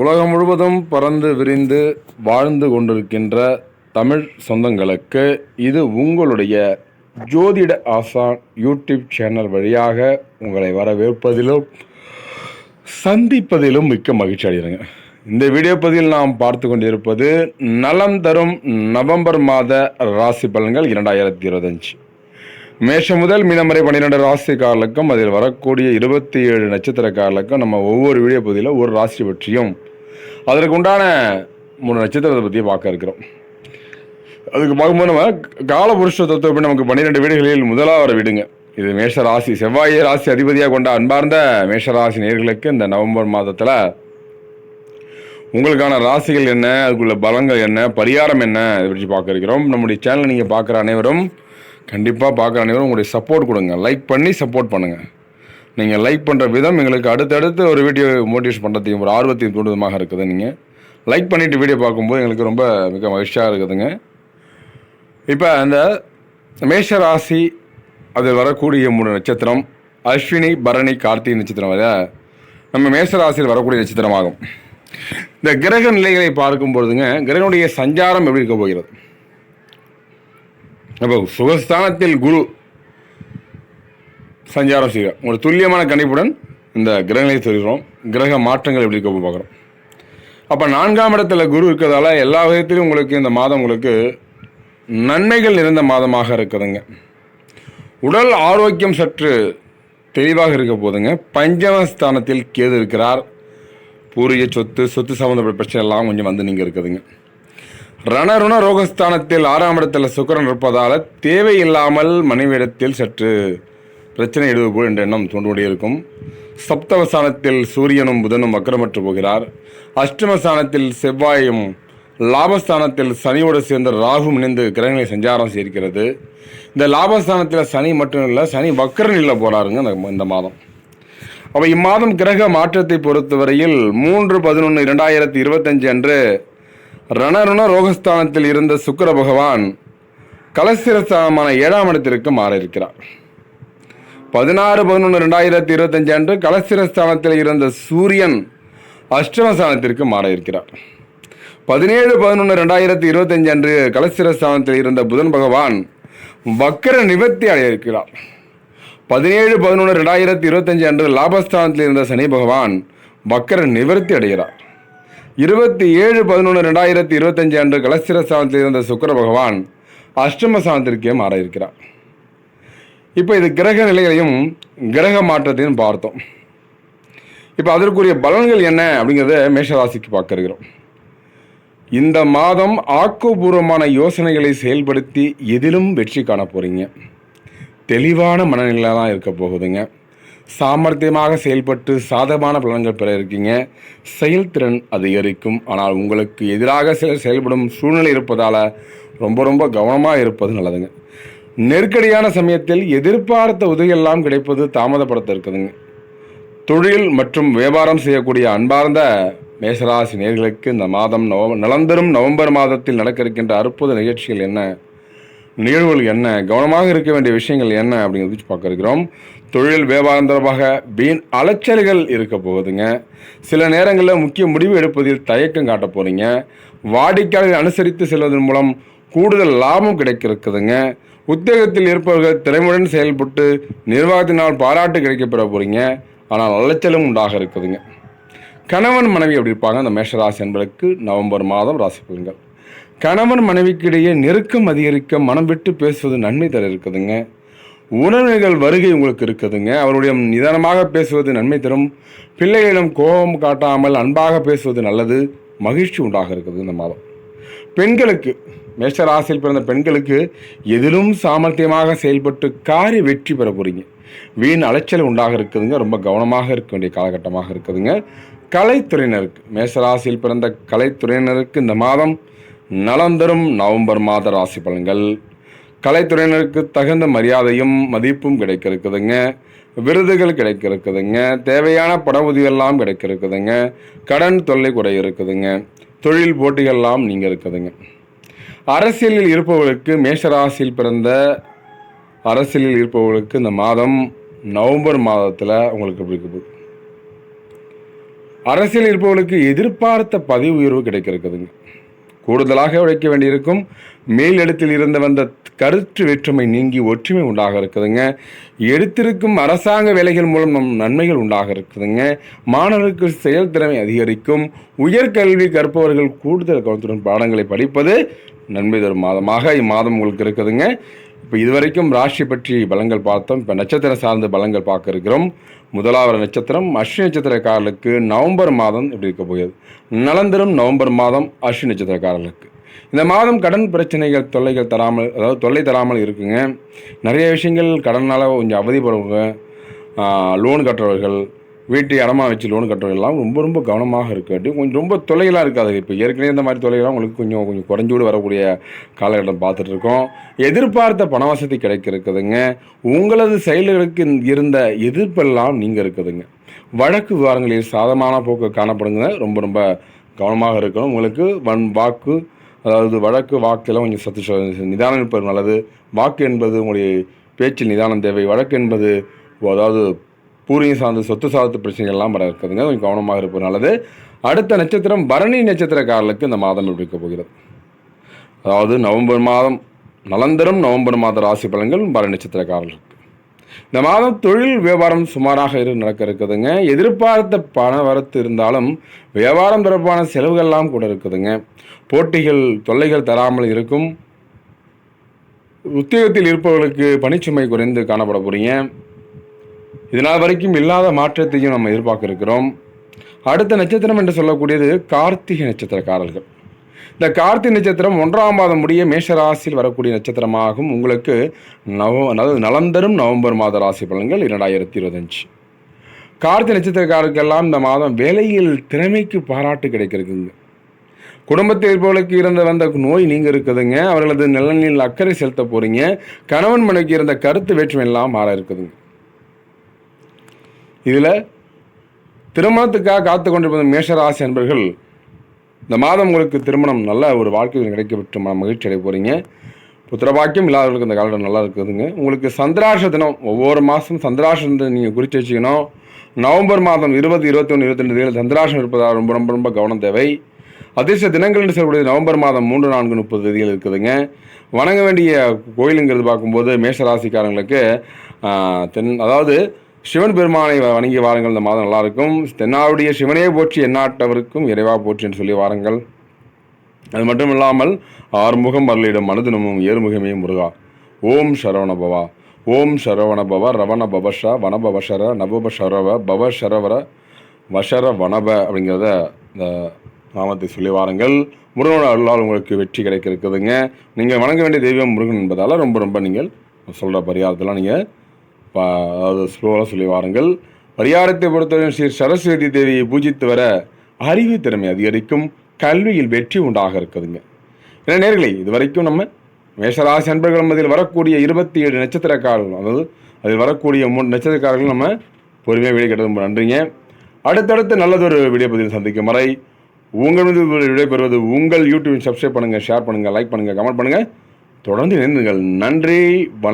உலகம் முழுவதும் பறந்து விரிந்து வாழ்ந்து கொண்டிருக்கின்ற தமிழ் சொந்தங்களுக்கு இது உங்களுடைய ஜோதிட ஆசான் யூடியூப் சேனல் வழியாக உங்களை வரவேற்பதிலும் சந்திப்பதிலும் மிக்க மகிழ்ச்சி அடைகிறேங்க. இந்த வீடியோ பதிவில் நாம் பார்த்து கொண்டிருப்பது நலம் தரும் நவம்பர் மாத ராசி பலன்கள் இரண்டாயிரத்தி இருபத்தஞ்சு. மேஷம் முதல் மீனம் வரை பன்னிரெண்டு ராசிக்காரர்களுக்கும் அதில் வரக்கூடிய இருபத்தி ஏழு நட்சத்திரக்காரர்களுக்கும் நம்ம ஒவ்வொரு வீடியோ பகுதியில் ஒரு ராசி பற்றியும் அதற்கு உண்டான மூணு நட்சத்திரத்தை பற்றியும் பார்க்க இருக்கிறோம். அதுக்கு பார்க்கும்போது நம்ம காலபுருஷ தத்துவப்படி நமக்கு பன்னிரெண்டு வீடுகளில் முதலாவது வீடுங்க. இது மேஷ ராசி செவ்வாயை ராசி அதிபதியாக கொண்ட அன்பார்ந்த மேஷ ராசி நேர்களுக்கு இந்த நவம்பர் மாதத்தில் உங்களுக்கான ராசிகள் என்ன அதுக்குள்ள பலங்கள் என்ன பரிகாரம் என்ன இதை பற்றி பார்க்க இருக்கிறோம். நம்முடைய சேனலை நீங்கள் பார்க்குற அனைவரும் கண்டிப்பாக பார்க்குற அனைவரும் உங்களுடைய சப்போர்ட் கொடுங்க. லைக் பண்ணி சப்போர்ட் பண்ணுங்கள் நீங்கள் லைக் பண்ணுற விதம் எங்களுக்கு அடுத்தடுத்து ஒரு வீடியோ மோட்டிவேஷன் பண்ணுறதையும் ஒரு ஆர்வத்தையும் தூண்டுதமாக இருக்குது நீங்கள் லைக் பண்ணிவிட்டு வீடியோ பார்க்கும்போது எங்களுக்கு ரொம்ப மிக மகிழ்ச்சியாக இருக்குதுங்க. இப்போ அந்த மேஷ ராசி அதில் வரக்கூடிய மூணு நட்சத்திரம் அஸ்வினி பரணி கார்த்திகை நட்சத்திரம் வர நம்ம மேஷ ராசியில் வரக்கூடிய நட்சத்திரமாகும். இந்த கிரக நிலைகளை பார்க்கும் பொழுதுங்க கிரகனுடைய சஞ்சாரம் எப்படி இருக்க போகிறது? அப்போ சுகஸ்தானத்தில் குரு சஞ்சாரம் செய்கிறோம் ஒரு துல்லியமான கணிப்புடன் இந்த கிரகங்களை சொல்கிறோம். கிரக மாற்றங்கள் எப்படி இருக்க பார்க்குறோம். அப்போ நான்காம் இடத்துல குரு இருக்கிறதால எல்லா விதத்திலும் உங்களுக்கு இந்த மாதம் உங்களுக்கு நன்மைகள் நிறைந்த மாதமாக இருக்குதுங்க. உடல் ஆரோக்கியம் சற்று தெளிவாக இருக்க போதுங்க. பஞ்சமஸ்தானத்தில் கேது இருக்கிறார். பூரிய சொத்து சொத்து சம்மந்தப்பட்ட பிரச்சனை எல்லாம் கொஞ்சம் வந்து நீங்கள் இருக்குதுங்க. ரணருண ரோகஸ்தானத்தில் ஆறாம் இடத்துல சுக்கரன் இருப்பதால் தேவையில்லாமல் மனைவியிடத்தில் சற்று பிரச்சனை எழுதுபோல் என்ற எண்ணம் தோன்றுபடியே இருக்கும். சப்தமஸ்தானத்தில் சூரியனும் புதனும் அக்கிரமற்று போகிறார். அஷ்டமஸ்தானத்தில் செவ்வாயும் லாபஸ்தானத்தில் சனியோடு சேர்ந்த ராகும் இணைந்து கிரகங்களை சஞ்சாரம் செய்கிறது இந்த லாபஸ்தானத்தில் சனி மட்டும் இல்லை சனி வக்கரன் இல்லை போகிறாருங்க இந்த இந்த மாதம். அப்போ இம்மாதம் கிரக மாற்றத்தை பொறுத்தவரையில் மூன்று பதினொன்று இரண்டாயிரத்தி இருபத்தஞ்சு அன்று ரணருண ரோகஸ்தானத்தில் இருந்த சுக்கர பகவான் கலசிரஸ்தானமான ஏழாம் இடத்திற்கு மாற இருக்கிறார் பதினாறு பதினொன்று ரெண்டாயிரத்தி இருபத்தஞ்சு அன்று கலசிரஸ்தானத்தில் இருந்த சூரியன் அஷ்டமஸ்தானத்திற்கு மாற இருக்கிறார் பதினேழு பதினொன்று ரெண்டாயிரத்தி இருபத்தஞ்சு அன்று கலசிரஸ்தானத்தில் இருந்த புதன் பகவான் வக்கர நிவர்த்தி அடைய இருக்கிறார் பதினேழு பதினொன்று ரெண்டாயிரத்தி இருபத்தஞ்சு அன்று லாபஸ்தானத்தில் இருந்த சனி பகவான் வக்கர நிவர்த்தி அடைகிறார். இருபத்தி ஏழு பதினொன்று ரெண்டாயிரத்தி இருபத்தஞ்சு அன்று கலஸ்திரஸ்தானத்தில் இருந்த சுக்கர பகவான் அஷ்டமஸ்தானத்திற்கே மாற இருக்கிறார் இப்போ இது கிரக நிலைகளையும் கிரக மாற்றத்தையும் பார்த்தோம். இப்போ அதற்குரிய பலன்கள் என்ன அப்படிங்கிறத மேஷராசிக்கு பார்க்கிறோம். இந்த மாதம் ஆக்கப்பூர்வமான யோசனைகளை செயல்படுத்தி எதிலும் வெற்றி காண போகிறீங்க தெளிவான மனநிலையில் தான் இருக்க போகுதுங்க. சாமர்த்தியமாக செயல்பட்டு சாதகமான பலன்கள் பெற இருக்கீங்க. செயல்திறன் அதிகரிக்கும். ஆனால் உங்களுக்கு எதிராக சில செயல்படும் சூழ்நிலை இருப்பதால் ரொம்ப ரொம்ப கவனமாக இருப்பது நல்லதுங்க. நெருக்கடியான சமயத்தில் எதிர்பார்த்த உதவியெல்லாம் கிடைப்பது தாமதப்படுத்த இருக்குதுங்க. தொழில் மற்றும் வியாபாரம் செய்யக்கூடிய அன்பார்ந்த மேசராசி நேர்களுக்கு இந்த மாதம் நவ நலந்தரும் நவம்பர் மாதத்தில் நடக்க இருக்கின்ற அற்புத நிகழ்ச்சிகள் என்ன? நிகழ்வுகள் என்ன? கவனமாக இருக்க வேண்டிய விஷயங்கள் என்ன? அப்படிங்கிறது பார்க்க இருக்கிறோம். தொழில் வியாபாரம் தொடர்பாக வீண் அலைச்சல்கள் இருக்க போகுதுங்க. சில நேரங்களில் முக்கிய முடிவு எடுப்பதில் தயக்கம் காட்ட போகிறீங்க வாடிக்கையாளர்கள் அனுசரித்து செல்வதன் மூலம் கூடுதல் லாபம் கிடைக்க இருக்குதுங்க உத்தியோகத்தில் இருப்பவர்கள் திறமையுடன் செயல்பட்டு நிர்வாகத்தினால் பாராட்டு கிடைக்கப்பெற போகிறீங்க ஆனால் அலைச்சலும் உண்டாக இருக்குதுங்க. கணவன் மனைவி எப்படி இருப்பாங்க. அந்த மேஷராசி என்பதற்கு நவம்பர் மாதம் ராசி பலன்கள். கணவன் மனைவிக்கு இடையே நெருக்கம் அதிகரிக்க மனம் விட்டு பேசுவது நன்மை தர இருக்குதுங்க. உணர்வுகள் வருகை உங்களுக்கு இருக்குதுங்க. அவருடைய நிதானமாக பேசுவது நன்மை தரும். பிள்ளைகளிடம் கோபம் காட்டாமல் அன்பாக பேசுவது நல்லது. மகிழ்ச்சி உண்டாக இருக்குது இந்த மாதம். பெண்களுக்கு மேஷர் ராசியில் பிறந்த பெண்களுக்கு எதிலும் சாமர்த்தியமாக செயல்பட்டு காரிய வெற்றி பெற போகிறீங்க வீண் அலைச்சல் உண்டாக இருக்குதுங்க. ரொம்ப கவனமாக இருக்க வேண்டிய காலகட்டமாக இருக்குதுங்க. கலைத்துறையினருக்கு மேசராசியில் பிறந்த கலைத்துறையினருக்கு இந்த மாதம் நலம் தரும் நவம்பர் மாத ராசி பலன்கள். கலைத்துறையினருக்கு தகுந்த மரியாதையும் மதிப்பும் கிடைக்க இருக்குதுங்க விருதுகள் கிடைக்க இருக்குதுங்க தேவையான பட உதவியெல்லாம் கிடைக்க இருக்குதுங்க கடன் தொல்லை குறை இருக்குதுங்க. தொழில் போட்டிகள்லாம் நீங்கள் இருக்குதுங்க அரசியலில் இருப்பவர்களுக்கு மேஷராசியில் பிறந்த அரசியலில் இருப்பவர்களுக்கு இந்த மாதம் நவம்பர் மாதத்தில் உங்களுக்கு பிடிக்குது இருக்குது? அரசியல் இருப்பவர்களுக்கு எதிர்பார்த்த பதவி உயர்வு கிடைக்க இருக்குதுங்க கூடுதலாக உழைக்க வேண்டியிருக்கும். மேலிடத்தில் இருந்து வந்த கருத்து வேற்றுமை நீங்கி ஒற்றுமை உண்டாக இருக்குதுங்க. எடுத்திருக்கும் அரசாங்க வேலைகள் மூலம் நம் நன்மைகள் உண்டாக இருக்குதுங்க. மாணவர்களுக்கு செயல்திறமை அதிகரிக்கும். உயர்கல்வி கற்பவர்கள் கூடுதல் கவனத்துடன் பாடங்களை படிப்பது நன்மை தரும் மாதமாக இம்மாதம் உங்களுக்கு இருக்குதுங்க. இப்போ இதுவரைக்கும் ராசி பற்றி பலங்கள் பார்த்தோம். இப்போ நட்சத்திரம் சார்ந்த பலங்கள் பார்க்க இருக்கிறோம். முதலாவது நட்சத்திரம் அஸ்வினி நட்சத்திரக்காரர்களுக்கு நவம்பர் மாதம் இப்படி இருக்க போகிறது நலந்தரும் நவம்பர் மாதம் அஸ்வினி நட்சத்திரக்காரர்களுக்கு. இந்த மாதம் கடன் பிரச்சனைகள் தொல்லைகள் தராமல் அதாவது தொல்லை தராமல் இருக்குங்க. நிறைய விஷயங்கள் கடனால் கொஞ்சம் அவதிப்படுறவங்க லோன் கட்டுறவர்கள் வீட்டை இடமா வச்சு லோன் கட்டுறதெல்லாம் ரொம்ப ரொம்ப கவனமாக இருக்காட்டி கொஞ்சம் ரொம்ப தொலைகளாக இருக்காது. இப்போ ஏற்கனவே இந்த மாதிரி தொலைகளாக உங்களுக்கு கொஞ்சம் கொஞ்சம் குறைஞ்சூடு வரக்கூடிய காலகட்டம் பார்த்துட்டு இருக்கோம் எதிர்பார்த்த பண வசதி கிடைக்க இருக்குதுங்க உங்களது செயல்களுக்கு இருந்த எதிர்ப்பெல்லாம் நீங்கள் இருக்குதுங்க வழக்கு விவகாரங்களில் சாதமான போக்கு காணப்படுங்க. ரொம்ப ரொம்ப கவனமாக இருக்கணும். உங்களுக்கு வன் வாக்கு அதாவது வழக்கு வாக்கெல்லாம் கொஞ்சம் சத்து நிதானம் இருப்பது நல்லது. வாக்கு என்பது உங்களுடைய பேச்சில் நிதானம் தேவை. வழக்கு என்பது அதாவது பூர்வீகம் சார்ந்த சொத்து சார்ந்த பிரச்சனைகள்லாம் வர இருக்குதுங்க. கொஞ்சம் கவனமாக இருப்பது நல்லது அடுத்த நட்சத்திரம் பரணி நட்சத்திரக்காரர்களுக்கு இந்த மாதம் எப்படி இருக்க போகிறது. அதாவது நவம்பர் மாதம் நலந்தரும் நவம்பர் மாத ராசி பலன்கள் பரணி நட்சத்திரக்காரர்களுக்கு. இந்த மாதம் தொழில் வியாபாரம் சுமாராக இரு நடக்க இருக்குதுங்க. எதிர்பார்த்த பண வரத்து இருந்தாலும் வியாபாரம் தொடர்பான செலவுகள்லாம் கூட இருக்குதுங்க. போட்டிகள் தொல்லைகள் தராமல் இருக்கும். உத்தியோகத்தில் இருப்பவர்களுக்கு பணிச்சுமை குறைந்து காணப்பட இதனால் வரைக்கும் இல்லாத மாற்றத்தையும் நம்ம எதிர்பார்க்கிருக்கிறோம் அடுத்த நட்சத்திரம் என்று சொல்லக்கூடியது கார்த்திகை நட்சத்திரக்காரர்கள். இந்த கார்த்திகை நட்சத்திரம் ஒன்றாம் மாதம் முடிய மேஷ ராசியில் வரக்கூடிய நட்சத்திரமாகும். உங்களுக்கு நவ அதாவது நலந்தரும் நவம்பர் மாத ராசி பலன்கள் இரண்டாயிரத்தி இருபத்தஞ்சு. கார்த்திகை நட்சத்திரக்காரருக்கெல்லாம் இந்த மாதம் வேலையில் திறமைக்கு பாராட்டு கிடைக்கிறதுங்க. குடும்பத்தில் இருப்பவர்களுக்கு இருந்த வந்த நோய் நீங்கள் இருக்குதுங்க. அவர்களது நலனில் அக்கறை செலுத்த போகிறீங்க கணவன் மனைவிக்கு இருந்த கருத்து வேற்றுமை எல்லாம் மாற இருக்குதுங்க. இதில் திருமணத்துக்காக காத்து கொண்டிருப்பது மேஷராசி அன்பர்கள் இந்த மாதம் உங்களுக்கு திருமணம் நல்ல ஒரு வாழ்க்கையில் கிடைக்கப்பட்டு மன மகிழ்ச்சி அடைய போகிறீங்க புத்திரபாக்கியம் இல்லாதவர்களுக்கு இந்த காலகட்டம் நல்லா இருக்குதுங்க. உங்களுக்கு சந்திராஷ தினம் ஒவ்வொரு மாதம் சந்திராஷம் நீங்கள் குறித்து வச்சுக்கணும். நவம்பர் மாதம் இருபது இருபத்தொன்று இருபத்தி ரெண்டு சந்திராஷம் இருப்பதால் ரொம்ப ரொம்ப ரொம்ப கவனம் தேவை. அதிர்ஷ்ட தினங்கள் என்று சொல்லக்கூடிய நவம்பர் மாதம் மூன்று நான்கு முப்பது தேதிகள் இருக்குதுங்க. வணங்க வேண்டிய கோயிலுங்கிறது பார்க்கும்போது மேஷராசிக்காரங்களுக்கு தென் அதாவது சிவன் பெருமானை வ- வணங்கி வாருங்கள். இந்த மாதம் நல்லா இருக்கும் தென்னாவுடைய சிவனே போற்றி எண்ணாட்டவருக்கும் இறைவா போற்றி என்று சொல்லி வாருங்கள். அது மட்டும் இல்லாமல் ஆறுமுகம் அருளிடம் மனதினமும் ஏறுமுகமே முருகா. ஓம் சரவணபவா. ஓம் சரவணபவ ரவண பவஷ வனபவஷர நபப சரவ பவ சரவர வஷர வனப அப்படிங்கிறத இந்த நாமத்தை சொல்லி வாருங்கள். முருகனோட அருளால் உங்களுக்கு வெற்றி கிடைக்க இருக்குதுங்க. நீங்கள் வணங்க வேண்டிய தெய்வம் முருகன் என்பதால் ரொம்ப ரொம்ப நீங்கள் சொல்கிற பரிகாரத்தெல்லாம் நீங்கள் பா- அதாவது ஸ்லோவாக சொல்லி வாருங்கள். பரிகாரத்தை பொறுத்தவரை ஸ்ரீ சரஸ்வதி தேவியை பூஜித்து வர அறிவு திறமை அதிகரிக்கும் கல்வியில் வெற்றி உண்டாக இருக்குதுங்க. ஏன்னா நேர்களை இது வரைக்கும் நம்ம மேஷராசி அன்பர்கள் அதில் வரக்கூடிய இருபத்தி ஏழு நட்சத்திரக்காரர்கள் அதாவது அதில் வரக்கூடிய மூணு நட்சத்திரக்காரர்கள் நம்ம பொறுமையாக வீடியோ கேட்டது நன்றிங்க. அடுத்தடுத்து நல்லதொரு வீடியோ பதிவில் சந்திக்கும் வரை உங்கள் மீது விடைபெறுவது உங்கள் யூடியூப் சப்ஸ்கிரைப் பண்ணுங்கள் ஷேர் பண்ணுங்கள் லைக் பண்ணுங்கள் கமெண்ட் பண்ணுங்கள் தொடர்ந்து இணைந்துங்கள் நன்றி வணக்கம்.